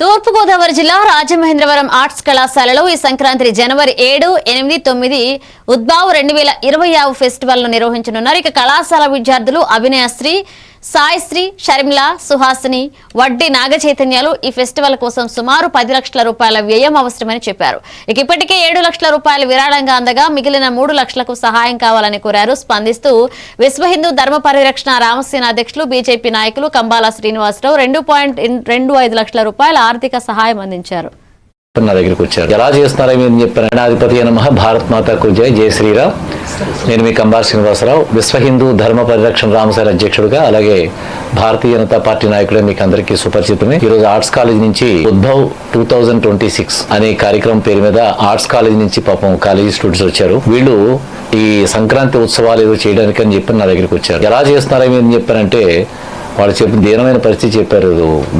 తూర్పుగోదావరి జిల్లా రాజమహేంద్రవరం ఆర్ట్స్ కళాశాలలో ఈ సంక్రాంతి జనవరి ఏడు ఎనిమిది తొమ్మిది ఉద్భావ్ రెండు వేల ఇరవై ఆరు ఫెస్టివల్ను నిర్వహించనున్నారు. ఇక కళాశాల విద్యార్థులు అభినయశ్రీ సాయిశ్రీ షర్మిల సుహాసిని వడ్డీ నాగ చైతన్యాలు ఈ ఫెస్టివల్ కోసం సుమారు పది లక్షల రూపాయల వ్యయం అవసరమని చెప్పారు. ఇక ఇప్పటికే ఏడు లక్షల రూపాయలు విరాళంగా అందగా మిగిలిన మూడు లక్షలకు సహాయం కావాలని కోరారు. స్పందిస్తూ విశ్వ హిందూ ధర్మ పరిరక్షణ రామసేన అధ్యక్షులు బీజేపీ నాయకులు కంబాల శ్రీనివాసరావు రెండు పాయింట్ రెండు ఐదు లక్షల రూపాయల ఆర్థిక సహాయం అందించారు. నా దగ్గరికి వచ్చారు. ఎలా చేస్తున్నారో మీరు చెప్పారు? నమ భారత్ మాతాకు జై. జయ శ్రీరామ్. నేను మీ కంబార్ శ్రీనివాసరావు విశ్వ హిందూ ధర్మ పరిరక్షణ రామసారి అధ్యక్షుడిగా అలాగే భారతీయ జనతా పార్టీ నాయకుడే మీకు అందరికీ సుపరిచితమే ఈ రోజు ఆర్ట్స్ కాలేజ్ నుంచి Udbhav two thousand twenty six అనే కార్యక్రమం పేరు మీద ఆర్ట్స్ కాలేజ్ నుంచి పాపం కాలేజీ స్టూడెంట్స్ వచ్చారు. వీళ్ళు ఈ సంక్రాంతి ఉత్సవాలు ఏదో చేయడానికి అని చెప్పి నా దగ్గరికి వచ్చారు. ఎలా చేస్తున్నారని మీరు చెప్పారంటే వాళ్ళు చెప్పి దీనమైన పరిస్థితి చెప్పారు.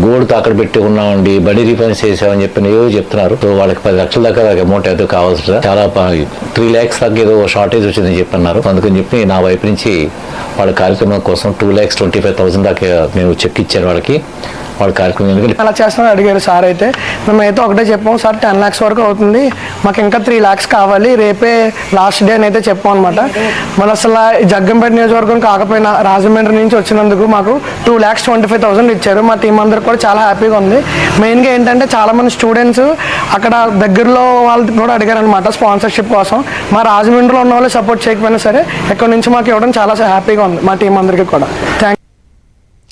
గోల్డ్ తాకడ పెట్టి ఉన్నామండి బడి రీఫైన్స్ చేసామని చెప్పిన ఏవో చెప్తున్నారు. సో వాళ్ళకి పది లక్షల దాకా అమౌంట్ ఏదో కావాల్సి చాలా త్రీ ల్యాక్స్ దాకా ఏదో షార్టేజ్ వచ్చిందని చెప్పన్నారు. అందుకని చెప్పి నా వైపు నుంచి వాళ్ళ కార్యక్రమం కోసం two lakhs twenty five thousand దాకా మేము చెక్ ఇచ్చారు వాళ్ళకి. వాళ్ళ కార్యక్రమం అలా చేస్తామని అడిగారు సార్ అయితే. మేము అయితే ఒకటే చెప్పాం సార్ టెన్ ల్యాక్స్ వరకు అవుతుంది. మాకు ఇంకా త్రీ ల్యాక్స్ కావాలి. రేపే లాస్ట్ డే అని అయితే చెప్పాం అనమాట మన అసలు జగ్గంపేట నియోజకవర్గం కాకపోయినా రాజమండ్రి నుంచి వచ్చినందుకు మాకు two lakhs twenty five thousand ఇచ్చారు. మా టీం అందరికి కూడా చాలా హ్యాపీగా ఉంది. మెయిన్గా ఏంటంటే చాలా మంది స్టూడెంట్స్ అక్కడ దగ్గరలో వాళ్ళు కూడా అడిగారు అనమాట స్పాన్సర్షిప్ కోసం. మా రాజమండ్రిలో ఉన్న వాళ్ళు సపోర్ట్ చేయకపోయినా సరే ఎక్కడి నుంచి మాకు ఇవ్వడం చాలా హ్యాపీగా ఉంది మా టీం అందరికీ కూడా థ్యాంక్